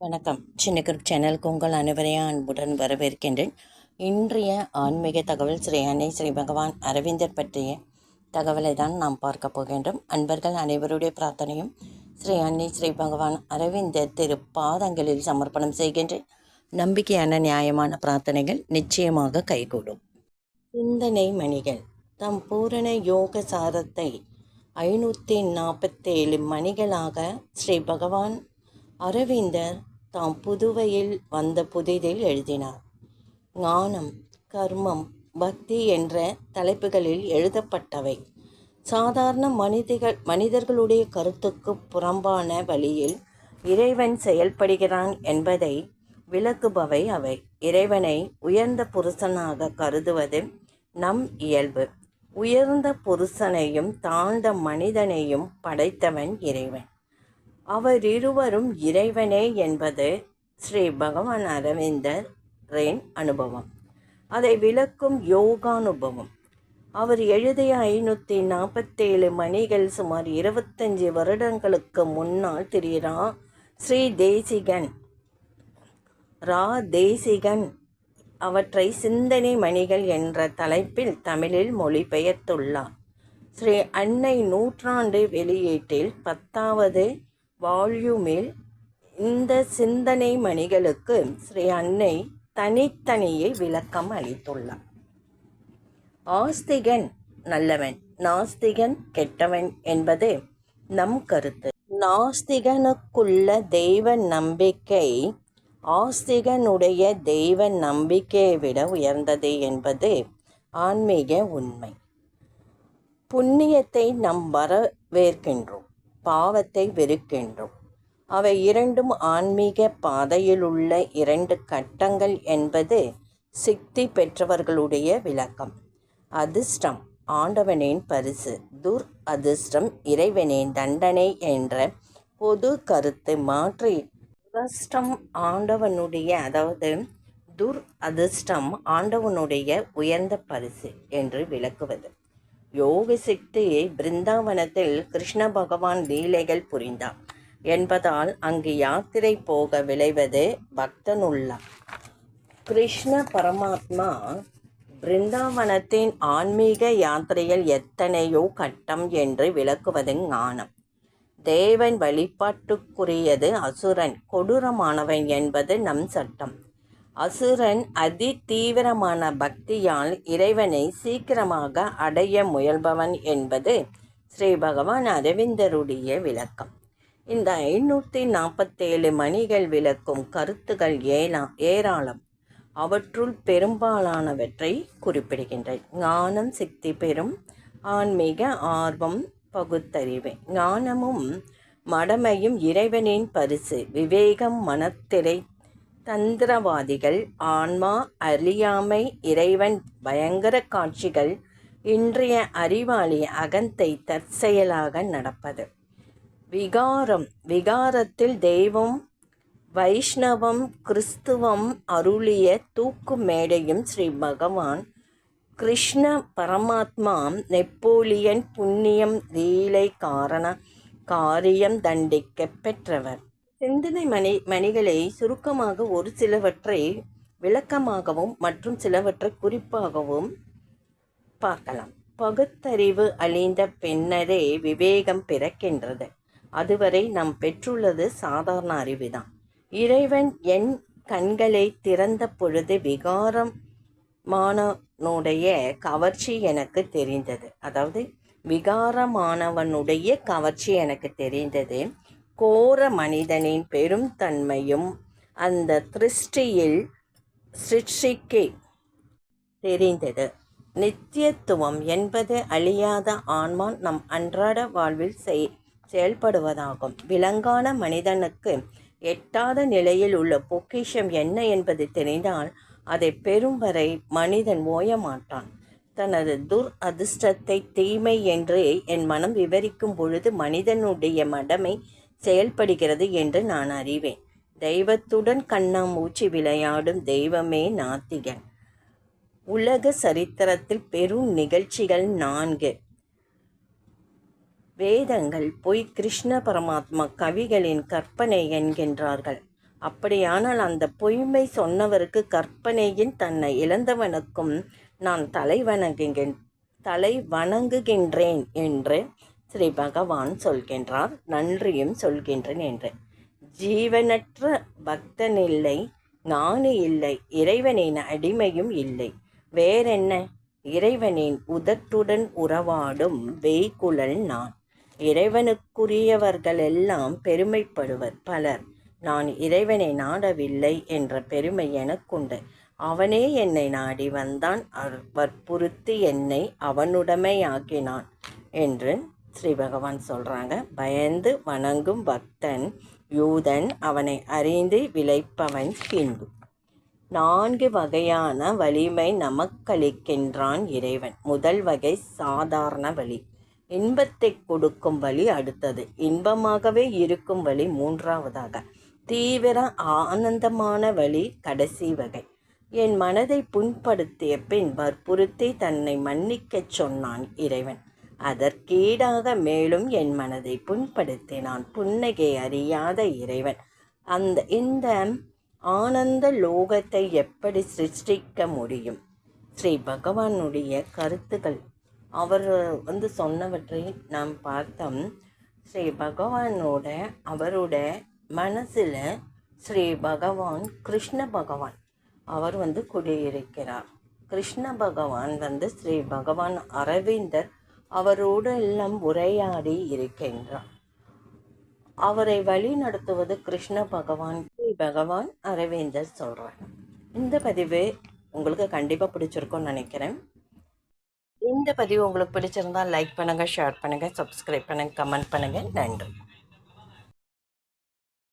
வணக்கம். சின்ன குரூப் சேனலுக்கு உங்கள் அனைவரையும் அன்புடன் வரவேற்கின்றேன். இன்றைய ஆன்மீக தகவல் ஸ்ரீ அன்னை ஸ்ரீ பகவான் அரவிந்தர் பற்றிய தகவலை தான் நாம் பார்க்க போகின்றோம். அன்பர்கள் அனைவருடைய பிரார்த்தனையும் ஸ்ரீ அன்னை ஸ்ரீ பகவான் அரவிந்தர் திரு பாதங்களில் சமர்ப்பணம் செய்கின்றேன். நம்பிக்கையான நியாயமான பிரார்த்தனைகள் நிச்சயமாக கைகூடும். சிந்தனை மணிகள். தம் பூரண யோக சாரத்தை ஐநூற்றி நாற்பத்தேழு மணிகளாக ஸ்ரீ பகவான் அரவிந்தர் தாம் புதுவையில் வந்த புதிதில் எழுதினார். ஞானம் கர்மம் பக்தி என்ற தலைப்புகளில் எழுதப்பட்டவை. சாதாரண மனிதர்கள் மனிதர்களுடைய கருத்துக்கு புறம்பான வழியில் இறைவன் செயல்படுகிறான் என்பதை விளக்குபவை அவை. இறைவனை உயர்ந்த புருஷனாக கருதுவது நம் இயல்பு. உயர்ந்த புருஷனையும் தாழ்ந்த மனிதனையும் படைத்தவன் இறைவன். அவர் இருவரும் இறைவனே என்பது ஸ்ரீ பகவான் அரவிந்தரின் அனுபவம். அதை விளக்கும் யோகானுபவம். அவர் எழுதிய ஐநூற்றி நாற்பத்தேழு மணிகள் சுமார் இருபத்தஞ்சி வருடங்களுக்கு முன்னால் திரிரா ஸ்ரீ தேசிகன் ரா தேசிகன் அவற்றை சிந்தனை மணிகள் என்ற தலைப்பில் தமிழில் மொழிபெயர்த்துள்ளார். ஸ்ரீ அன்னை நூற்றாண்டு வெளியீட்டில் பத்தாவது வால்யூமில் இந்த சிந்தனை மணிகளுக்கு ஸ்ரீ அன்னை தனித்தனியே விளக்கம் அளித்துள்ளார். ஆஸ்திகன் நல்லவன் நாஸ்திகன் கெட்டவன் என்பது நம் கருத்து. நாஸ்திகனுக்குள்ள தெய்வ நம்பிக்கை ஆஸ்திகனுடைய தெய்வ நம்பிக்கையை விட உயர்ந்தது என்பது ஆன்மீக உண்மை. புண்ணியத்தை நாம் வரவேற்கின்றோம். பாவத்தை வெறுக்கின்றோம். அவை இரண்டும் ஆன்மீக பாதையிலுள்ள இரண்டு கட்டங்கள் என்பது சித்தி பெற்றவர்களுடைய விளக்கம். அதிர்ஷ்டம் ஆண்டவனின் பரிசு துர் அதிர்ஷ்டம் இறைவனின் தண்டனை என்ற பொது கருத்து மாற்றி துரஷ்டம் ஆண்டவனுடைய அதாவது துர் அதிர்ஷ்டம் ஆண்டவனுடைய உயர்ந்த பரிசு என்று விளக்குவது. யோக பிருந்தாவனத்தில் கிருஷ்ண பகவான் லீலைகள் புரிந்தார் என்பதால் அங்கு யாத்திரை போக விளைவது பக்தனுள்ளா. கிருஷ்ண பரமாத்மா பிருந்தாவனத்தின் ஆன்மீக யாத்திரையில் எத்தனையோ கட்டம் என்று விளக்குவது ஞானம். தேவன் வழிபாட்டுக்குரியது அசுரன் கொடூரமானவன் என்பது நம் சட்டம். அசுரன் அதி தீவிரமான பக்தியால் இறைவனை சீக்கிரமாக அடைய முயல்பவன் என்பது ஸ்ரீ பகவான் அரவிந்தருடைய விளக்கம். இந்த ஐநூற்றி நாற்பத்தேழு மணிகள் விளக்கும் கருத்துகள் ஏலா ஏராளம். அவற்றுள் பெரும்பாலானவற்றை குறிப்பிடுகின்றன. ஞானம் சிக்தி பெறும் ஆன்மீக ஆர்வம் பகுத்தறிவு. ஞானமும் மடமையும் இறைவனின் பரிசு. விவேகம் மனத்திரை தந்திரவாதிகள் ஆன்மா அறியாமை இறைவன் பயங்கர காட்சிகள் இன்றைய அறிவாளி அகந்தை தற்செயலாக நடப்பது. விகாரம் விகாரத்தில் தெய்வம் வைஷ்ணவம் கிறிஸ்துவம் அருளிய தூக்கு மேடையும் ஸ்ரீ பகவான் கிருஷ்ண பரமாத்மா நெப்போலியன் புண்ணியம் லீலை காரண காரியம் தண்டிக்க பெற்றவர். சிந்தனை மணி மணிகளை சுருக்கமாக ஒரு சிலவற்றை விளக்கமாகவும் மற்றும் சிலவற்றை குறிப்பாகவும் பார்க்கலாம். பகுத்தறிவு அழிந்த பின்னரே விவேகம் பிறக்கின்றது. அதுவரை நாம் பெற்றுள்ளது சாதாரண அறிவுதான். இறைவன் என் கண்களை திறந்த பொழுது விகாரம் மாணவனுடைய கவர்ச்சி எனக்கு தெரிந்தது. அதாவது விகாரமானவனுடைய கவர்ச்சி எனக்கு தெரிந்தது. கோர மனிதனின் பெரும் தன்மையும் அந்த திருஷ்டியில் சிருஷ்டிக்கு தெரிந்தது. நித்தியத்துவம் என்பது அழியாத ஆன்மா நம் அன்றாட வாழ்வில் செய் செயல்படுவதாகும். விலங்கான மனிதனுக்கு எட்டாத நிலையில் உள்ள பொக்கிஷம் என்ன என்பது தெரிந்தால் அதை பெறும் வரை மனிதன் ஓய மாட்டான் தனது துர் அதிர்ஷ்டத்தை தீமை என்று என் மனம் விவரிக்கும் பொழுது மனிதனுடைய மடமை செயல்படுகிறது என்று நான் அறிவேன். தெய்வத்துடன் கண்ணாமூச்சி விளையாடும் தெய்வமே நாத்திகன். உலக சரித்திரத்தில் பெரும் நிகழ்ச்சிகள் நான்கு. வேதங்கள். பொய் கிருஷ்ண பரமாத்மா கவிகளின் கற்பனை என்கின்றார்கள். அப்படியானால் அந்த பொய்மை சொன்னவருக்கு கற்பனையின் தன்னை இழந்தவனுக்கும் நான் தலை வணங்குகின் தலை வணங்குகின்றேன் என்று ஸ்ரீ பகவான் சொல்கின்றார் நன்றியும் சொல்கின்றேன் என்று. ஜீவனற்ற பக்தனில்லை நானு இல்லை இறைவனின் அடிமையும் இல்லை. வேறென்ன? இறைவனின் உதட்டுடன் உறவாடும் வெய்குழல் நான். இறைவனுக்குரியவர்களெல்லாம் பெருமைப்படுவர் பலர். நான் இறைவனை நாடவில்லை என்ற பெருமை எனக்குண்டு. அவனே என்னை நாடி வந்தான் அவர் வற்புறுத்தி என்னை அவனுடைமையாக்கினான் என்று ஸ்ரீ பகவான் சொல்கிறாங்க பயந்து வணங்கும் பக்தன் யூதன் அவனை அறிந்து விளைப்பவன் ஹிந்து. நான்கு வகையான வலிமை நமக்களிக்கின்றான் இறைவன். முதல் வகை சாதாரண வழி இன்பத்தை கொடுக்கும் வழி அடுத்தது. இன்பமாகவே இருக்கும் வழி மூன்றாவதாக. தீவிர ஆனந்தமான வழி கடைசி வகை. என் மனதை புண்படுத்திய பின் வற்புறுத்தி தன்னை மன்னிக்கச் சொன்னான் இறைவன். அதற்கீடாக மேலும் என் மனதை புண்படுத்தினான் புன்னகை அறியாத இறைவன். அந்த இந்த ஆனந்த லோகத்தை எப்படி சிருஷ்டிக்க முடியும்? ஸ்ரீ பகவானுடைய கருத்துக்கள். அவர் வந்து சொன்னவற்றை நாம் பார்த்தோம். ஸ்ரீ பகவானோட அவரோட மனசில் ஸ்ரீ பகவான் கிருஷ்ண பகவான். அவர் வந்து குடியிருக்கிறார். கிருஷ்ண பகவான் வந்து ஸ்ரீ பகவான் அரவிந்தர் அவரோடு எல்லாம் உரையாடி இருக்கின்றார் அவரை வழி நடத்துவது கிருஷ்ண பகவான் ஸ்ரீ பகவான் அரவிந்தர் சொல்கிறார் இந்த பதிவு உங்களுக்கு கண்டிப்பாக பிடிச்சிருக்கும்னு நினைக்கிறேன். இந்த பதிவு உங்களுக்கு பிடிச்சிருந்தால் லைக் பண்ணுங்கள் ஷேர் பண்ணுங்கள் சப்ஸ்கிரைப் பண்ணுங்கள் கமெண்ட் பண்ணுங்கள் நன்றி.